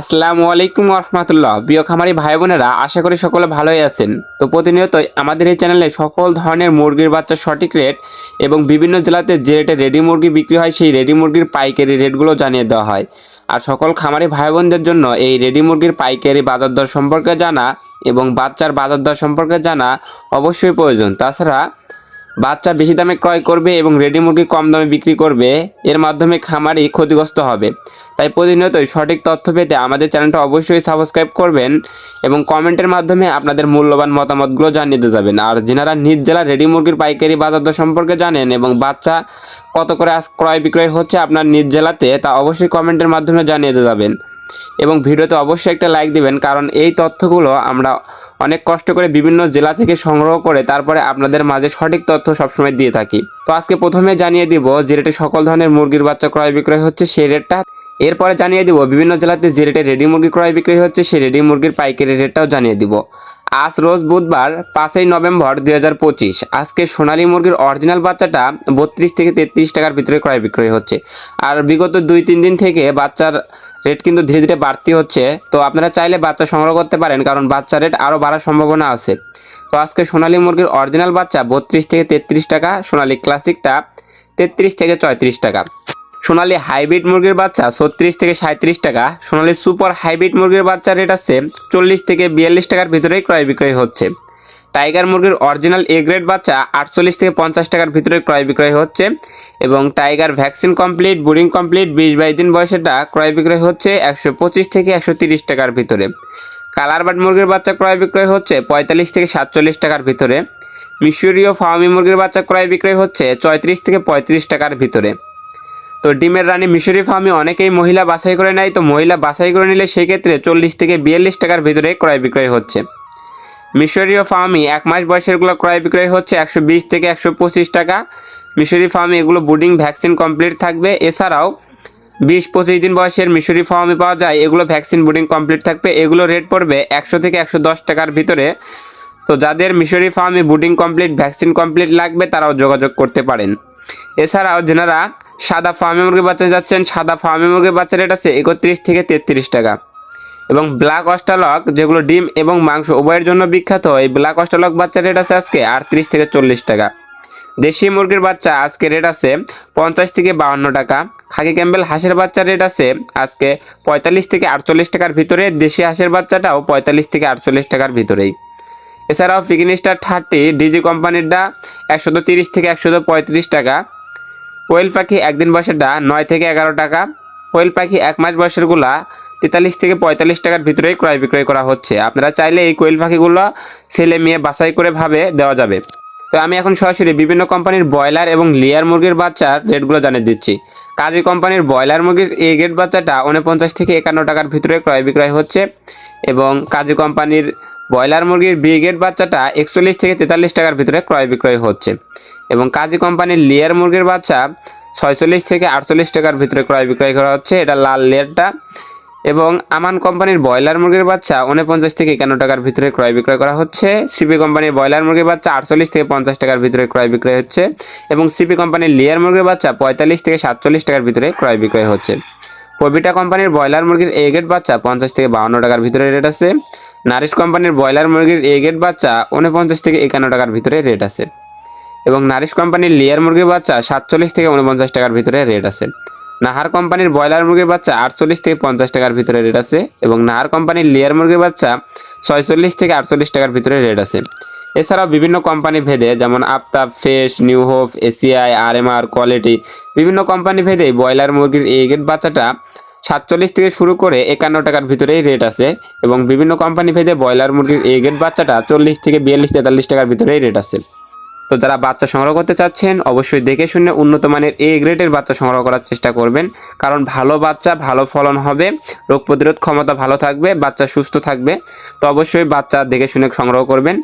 আসসালামু আলাইকুম রহমতুল্লাহ প্রিয় খামারি ভাই বোনেরা, আশা করি সকলে ভালোই আছেন। তো প্রতিনিয়তই আমাদের এই চ্যানেলে সকল ধরনের মুরগির বাচ্চার সঠিক রেট এবং বিভিন্ন জেলাতে যে রেটে রেডি মুরগি বিক্রি হয়, সেই রেডি মুরগির পাইকারি রেটগুলো জানিয়ে দেওয়া হয়। আর সকল খামারি ভাই বোনদের জন্য এই রেডি মুরগির পাইকারি বাজার দর সম্পর্কে জানা এবং বাচ্চার বাজার দর সম্পর্কে জানা অবশ্যই প্রয়োজন। তাছাড়া বাচ্চা বেশি দামে ক্রয় করবে এবং রেডি মুরগি কম দামে বিক্রি করবে, এর মাধ্যমে খামারি ক্ষতিগ্রস্ত হবে। তাই প্রতিনিয়তই সঠিক তথ্য পেতে আমাদের চ্যানেলটা অবশ্যই সাবস্ক্রাইব করবেন এবং কমেন্টের মাধ্যমে আপনাদের মূল্যবান মতামতগুলো জানিয়ে দিয়ে যাবেন। আর যেনারা নিজ জেলা রেডি মুরগির পাইকারি বাজার দর সম্পর্কে জানেন এবং বাচ্চা কত করে আজ ক্রয় বিক্রয় হচ্ছে আপনার নিজ জেলাতে, তা অবশ্যই কমেন্টের মাধ্যমে জানিয়ে দিয়ে যাবেন। এবং ভিডিওতে অবশ্যই একটা লাইক দিবেন, কারণ এই তথ্যগুলো আমরা অনেক কষ্ট করে বিভিন্ন জেলা থেকে সংগ্রহ করে, তারপরে আপনাদের মাঝে সঠিক তথ্য সবসময় দিয়ে থাকি। তো আজকে প্রথমে জানিয়ে দিব যে রেটে সকল ধরনের মুরগির বাচ্চা ক্রয় বিক্রয় হচ্ছে সেই রেটটা। এরপরে জানিয়ে দিব বিভিন্ন জেলাতে যে রেটে রেডি মুরগি ক্রয় বিক্রয় হচ্ছে সেই রেডি মুরগির পাইকারি রেটটাও জানিয়ে দিব। আজ রোজ বুধবার পাঁচই নভেম্বর দুই হাজার পঁচিশ, আজকে সোনালী মুরগির অরিজিনাল বাচ্চাটা বত্রিশ থেকে তেত্রিশ টাকার ভিতরে ক্রয় বিক্রয় হচ্ছে। আর বিগত দুই তিন দিন থেকে বাচ্চার রেট কিন্তু ধীরে ধীরে বাড়তি হচ্ছে। তো আপনারা চাইলে বাচ্চা সংগ্রহ করতে পারেন, কারণ বাচ্চা রেট আরও বাড়ার সম্ভাবনা আছে। তো আজকে সোনালী মুরগির অরিজিনাল বাচ্চা বত্রিশ থেকে তেত্রিশ টাকা, সোনালী ক্লাসিকটা তেত্রিশ থেকে চৌত্রিশ টাকা। সোনালী হাইব্রিড মুরগির বাচ্চা ছত্রিশ থেকে সাঁত্রিশ টাকা, সোনালী সুপার হাইব্রিড মুরগির বাচ্চার রেট আছে চল্লিশ থেকে বিয়াল্লিশ টাকার ভিতরেই ক্রয় বিক্রয় হচ্ছে। টাইগার মুরগির অরিজিনাল এ গ্রেড বাচ্চা আটচল্লিশ থেকে পঞ্চাশ টাকার ভিতরে ক্রয় বিক্রয় হচ্ছে এবং tiger vaccine complete, boarding complete, বিশ বাইশ দিন বয়সেরটা ক্রয় বিক্রয় হচ্ছে একশো পঁচিশ থেকে একশো তিরিশ টাকার ভিতরে। কালারবাট মুরগির বাচ্চা ক্রয় বিক্রয় হচ্ছে পঁয়তাল্লিশ থেকে সাতচল্লিশ টাকার ভিতরে। মিশরীয় ফার্মি মুরগির বাচ্চা ক্রয় বিক্রয় হচ্ছে চৌত্রিশ থেকে পঁয়ত্রিশ টাকার ভিতরে। তো ডিমের রানী মিশরি ফার্মে অনেকেই মহিলা বাছাই করে নেয়, তো মহিলা বাছাই করে নিলে সেক্ষেত্রে চল্লিশ থেকে বিয়াল্লিশ টাকার ভিতরে ক্রয় বিক্রয় হচ্ছে। মিশরীয় ফার্মি এক মাস বয়সেরগুলো ক্রয় বিক্রয় হচ্ছে একশো বিশ থেকে একশো পঁচিশ টাকা। মিশরি ফার্মে এগুলো বুডিং ভ্যাকসিন কমপ্লিট থাকবে। এছাড়াও বিশ পঁচিশ দিন বয়সের মিশরি ফার্মে পাওয়া যায়, এগুলো ভ্যাকসিন বুডিং কমপ্লিট থাকবে, এগুলো রেট পড়বে একশো থেকে একশো দশ টাকার ভিতরে। তো যাদের মিশরি ফার্মে বুডিং কমপ্লিট, ভ্যাকসিন কমপ্লিট লাগবে, তারাও যোগাযোগ করতে পারেন। এছাড়াও যেনারা সাদা ফার্মে মুরগির বাচ্চা যাচ্ছেন, সাদা ফার্মে মুরগির বাচ্চা রেট আছে একত্রিশ থেকে তেত্রিশ টাকা। এবং ব্ল্যাক অস্টালক যেগুলো ডিম এবং মাংস উভয়ের জন্য বিখ্যাত, এই ব্ল্যাক অস্টালক বাচ্চা রেট আছে আজকে আটত্রিশ থেকে চল্লিশ টাকা। দেশি মুরগির বাচ্চা, আজকে রেট আছে পঞ্চাশ থেকে বাউন্ন টাকা। খাকি ক্যাম্বেল হাঁসের বাচ্চার রেট আছে আজকে পঁয়তাল্লিশ থেকে আটচল্লিশ টাকার ভিতরে। দেশি হাঁসের বাচ্চাটাও পঁয়তাল্লিশ থেকে আটচল্লিশ টাকার ভিতরেই। এছাড়াও ফিগনিস্টার থার্টি ডিজি কোম্পানিরটা একশত তিরিশ থেকে একশত পঁয়ত্রিশ টাকা। কোয়েল পাখি একদিন বয়সেরটা নয় থেকে এগারো টাকা। কোয়েল পাখি এক মাস বয়সেরগুলা তেতাল্লিশ থেকে পঁয়তাল্লিশ টাকার ভিতরেই ক্রয় বিক্রয় করা হচ্ছে। আপনারা চাইলে এই কোয়েল পাখিগুলো ছেলে মেয়ে বাছাই করে ভাবে দেওয়া যাবে। তো আমি এখন সরাসরি বিভিন্ন কোম্পানির ব্রয়লার এবং লেয়ার মুরগির বাচ্চার রেটগুলো জানিয়ে দিচ্ছি। কাজী কোম্পানির ব্রয়লার মুরগির এ গ্রেড বাচ্চাটা উনপঞ্চাশ থেকে একান্ন টাকার ভিতরে ক্রয় বিক্রয় হচ্ছে এবং কাজী কোম্পানির ব্রয়লার মুরগির বি গ্রেড বাচ্চাটা একচল্লিশ থেকে তেতাল্লিশ টাকার ভিতরে ক্রয় বিক্রয় হচ্ছে এবং কাজী কোম্পানির লেয়ার মুরগির বাচ্চা ছয়চল্লিশ থেকে আটচল্লিশ টাকার ভিতরে ক্রয় বিক্রয় করা হচ্ছে। এটা লাল লেয়ারটা এবং আমান কোম্পানির ব্রয়লার মুরগির বাচ্চা উনপঞ্চাশ থেকে একান্ন টাকার ভিতরে ক্রয় বিক্রয় করা হচ্ছে। সিপি কোম্পানির ব্রয়লার মুরগির বাচ্চা আটচল্লিশ থেকে পঞ্চাশ টাকার ভিতরে ক্রয় বিক্রয় হচ্ছে এবং সিপি কোম্পানির লেয়ার মুরগির বাচ্চা পঁয়তাল্লিশ থেকে সাতচল্লিশ টাকার ভিতরে ক্রয় বিক্রয় হচ্ছে। পবিটা কোম্পানির ব্রয়লার মুরগির এ গেট বাচ্চা পঞ্চাশ থেকে বাউন্ন টাকার ভিতরে রেট আছে। নারিশ কোম্পানির ব্রয়লার মুরগির এ গেট বাচ্চা উনপঞ্চাশ থেকে একান্ন টাকার ভিতরে রেট আছে। এবং নারিশ কোম্পানির লেয়ার মুরগির বাচ্চা সাতচল্লিশ থেকে উনপঞ্চাশ টাকার ভিতরে রেট আছে। নাহার কোম্পানির ব্রয়লার মুরগির বাচ্চা আটচল্লিশ থেকে পঞ্চাশ টাকার ভিতরে রেট আছে এবং নাহার কোম্পানির লেয়ার মুরগির বাচ্চা ছয়চল্লিশ থেকে আটচল্লিশ টাকার ভিতরে রেট আছে। এছাড়াও বিভিন্ন কোম্পানি ভেদে যেমন আফতাব ফেস নিউ হোপ, এসিআই আর এম আর কোয়ালিটি বিভিন্ন কোম্পানি ভেদে ব্রয়লার মুরগির এই গেট বাচ্চাটা সাতচল্লিশ থেকে শুরু করে একান্ন টাকার ভিতরেই রেট আছে এবং বিভিন্ন কোম্পানি ভেদে ব্রয়লার মুরগির এই গেট বাচ্চাটা চল্লিশ থেকে বিয়াল্লিশ, তেতাল্লিশ টাকার ভিতরেই রেট আছে। তো যারা বাচ্চা সংগ্রহ করতে চাচ্ছেন, অবশ্যই দেখে শুনে উন্নত মানের এ গ্রেডের বাচ্চা সংগ্রহ করার চেষ্টা করবেন। কারণ ভালো বাচ্চা, ভালো ফলন হবে, রোগ প্রতিরোধ ক্ষমতা ভালো থাকবে, বাচ্চা সুস্থ থাকবে। তো অবশ্যই বাচ্চা দেখে শুনে সংগ্রহ করবেন।